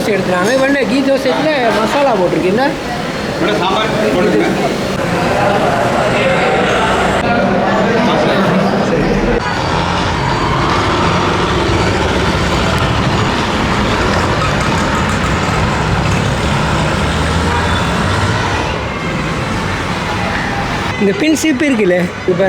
தோசை எடுத்துனாங்க வேண்ட கீ தோசையில் மசாலா போட்டிருக்கீங்க இந்த பின் சீப்பு இருக்குல்ல இப்போ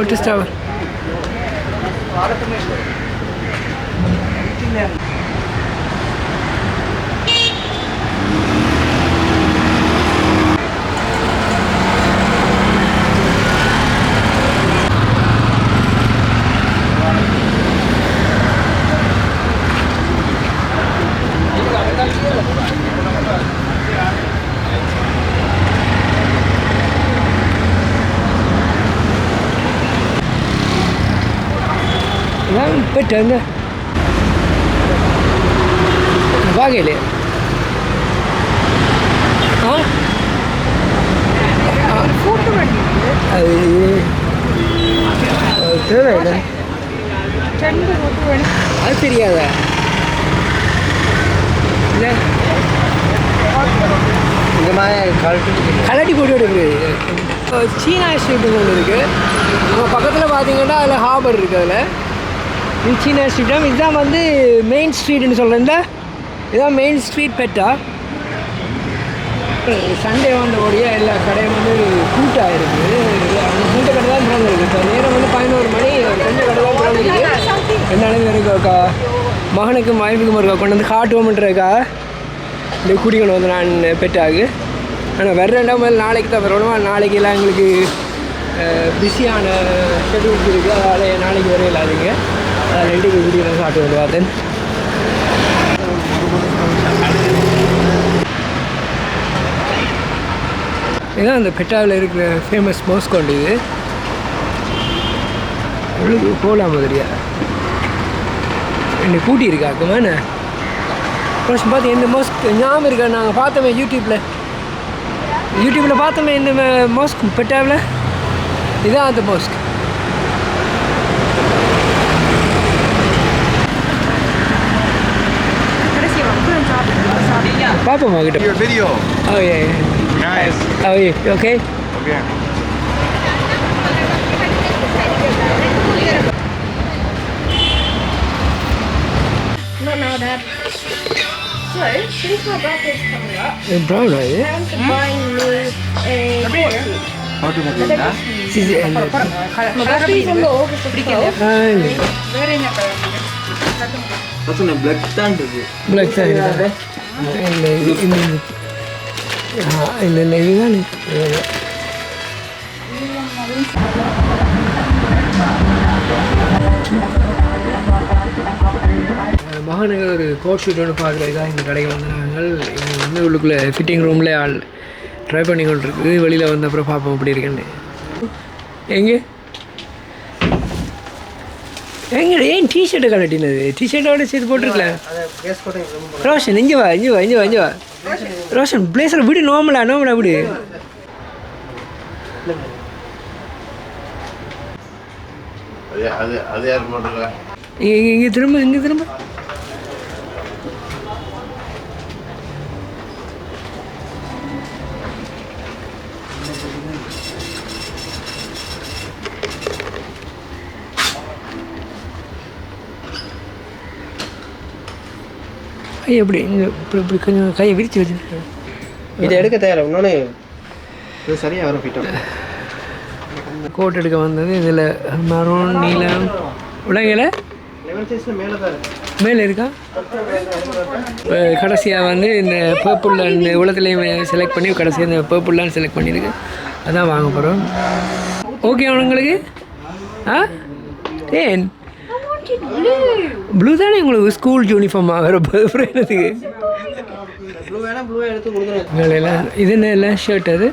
നോട്ടീസ് ടവർ போயிட்டு வந்து வாகையிலே ஆ அது தேவையில்லை அது தெரியாதா இல்லை இந்த மாதிரி கலட்டி போட்டு எடுக்குது சீனா ஸ்ட்ரீட் ஒன்று இருக்குது நம்ம பக்கத்தில் பார்த்தீங்கன்னா அதில் ஹார்பர் இருக்குது அதில் இது ஸ்ட்ரீட்டம். இதுதான் வந்து மெயின் ஸ்ட்ரீட்னு சொல்கிறேன் இதுதான் மெயின் ஸ்ட்ரீட் பெட்டா. சண்டே வந்தபடியே எல்லா கடையும் வந்து கூட்டாக இருக்குது அந்த கூட்ட கடை தான் திறந்துருக்கு இப்போ நேரம் வந்து பதினோரு மணி. கொஞ்சம் கடை தான் திறந்துருக்கு என்னாலும் இருக்கா மகனுக்கும் மனைவிக்கும் இருக்கா கொண்டு வந்து காட்டுவோம்ன்றக்கா இந்த குடிக்கணும் வந்து நான் பெட்டாகு ஆனால் வர்ற ரெண்டாம் முதல் நாளைக்கு தான் வரணும் நாளைக்கு எல்லாம் எங்களுக்கு பிஸியான ஷெட்யூல்ஸ் இருக்குது அதனால் நாளைக்கு வரையில் அதுங்க அதில் ரெண்டு குடிக்கணும் சாப்பிட்டு வந்து பார்த்தேன் இதுதான் அந்த பெட்டாவில் இருக்கிற ஃபேமஸ் மோஸ்கோண்டு இது உள்ளுக்கு போகலாம் மாதிரியா ரெண்டு கூட்டி இருக்காக்குமா என்ன ஃபர்ஸ்ட் பார்த்து எந்த மோஸ்க் ஞாபகம் இருக்கா நாங்கள் பார்த்தோமே யூடியூப்பில் யூடியூப்பில் பார்த்தோமே இந்த மோஸ்க் பெட்டாவில் இதான் அந்த mosque apa-apa mau ke. Your video. Oh iya. Yeah, yeah. Nice. Oh iya. Oke. Oke. Okay. No, Dad. So, since my brother's coming up, your brother, yeah? I want to me a horse. How do you do that? Sí, sí. Magkasi sa loob. Ay. Very niya kayo. Black இல்லை இல்லை இல்லை இல்லை இதுதான் மகாநகர் ஒரு coat suit ஒன்று பார்க்குறதுக்காக இந்த கடைக்கு வந்து நாங்கள் வந்து உள்ளுக்குள்ளே ஃபிட்டிங் ரூமில் ஆள் ட்ரை பண்ணி கொண்டு இருக்குது வெளியில் வந்த அப்புறம் பார்ப்போம் அப்படி இருக்குன்னு. எங்கே? எங்க ஏன் டிஷர்ட்டை கலட்டினது டிஷர்ட்டோட சேர்த்து போட்டிருக்கலாம் ரோஷன் இங்கே வா இங்கே வா இங்கே வா இங்கே வா. ரோஷன் பிளேஸில் விடு நோமலா நோமலா விடு. இங்கே திரும்ப இங்கே திரும்ப. கை எப்படி இப்படி இப்படி கொஞ்சம் கையை விரித்து வச்சு இதை எடுக்க தேவை இன்னொன்று இது சரியாக வரும் ஃபிட் கோட் எடுக்க வந்தது இதில் மரம் லெவன் சைஸில் மேலே இருக்கு. கடைசியாக வந்து இந்த பர்பிள் இந்த உலகத்துலேயும் செலக்ட் பண்ணி கடைசியாக இந்த பர்பிள்லாம் செலக்ட் பண்ணியிருக்கு. அதான் வாங்க போகிறோம் ஓகே உங்களுக்கு? ஆ? ஏன். ப்ளூ தானே உங்களுக்கு ஸ்கூல் யூனிஃபார்மாக வேறு என்னதுக்கு இது என்ன இல்லை ஷர்ட் அது?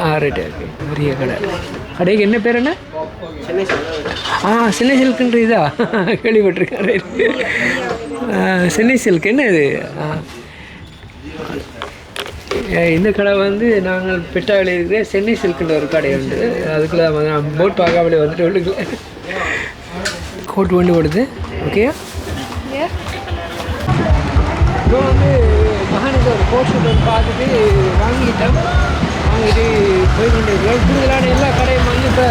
ஆ ரைட் ஓகே பெரிய கடை. கடைக்கு என்ன பேர் என்ன? ஆ சென்னை சில்க்குன்ற இதா? கேள்விப்பட்டிருக்கேன் ரைட் சென்னை சில்க். என்ன இது? ஆ. இந்த கடை வந்து நாங்கள் பெட்டாவில் இருக்கிற சென்னை சில்க்குன்ற ஒரு கடை உண்டு. அதுக்குள்ளே நான் போட் பார்க்காமலே வந்துட்டு உள்ளுக்குள்ள கோட் கொண்டு போடுது ஓகே. இப்போ வந்து மகானுக்கு ஒரு ஷூட் வந்து பார்த்துட்டு வாங்கிட்டோம். வாங்கிட்டு போய் கொண்டு இருக்கிறோம் கூடுதலான எல்லா கடையும் வந்து இப்போ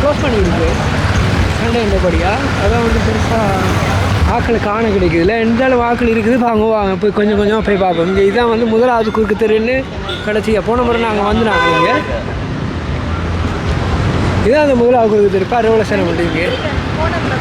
க்ளோஸ் பண்ணியிருக்கு. சண்டை இருந்தபடியாக அதான் வந்து பெருசாக ஆக்கள் காண கிடைக்குதுல இருந்தாலும் ஆக்கள் இருக்குது. வாங்க வாங்க. போய் கொஞ்சம் கொஞ்சமாக போய் பார்ப்போம். இங்கே இதான் வந்து முதலாவது குறுக்கு தெருன்னு கடைசியாக போன முறை நாங்கள் வந்து நாங்கள் இங்கே. இதான் அந்த முதலாவது குறுக்கு தெரு. பாரு எவ்வளோ சேரம் பண்ணிருக்கு போனதில்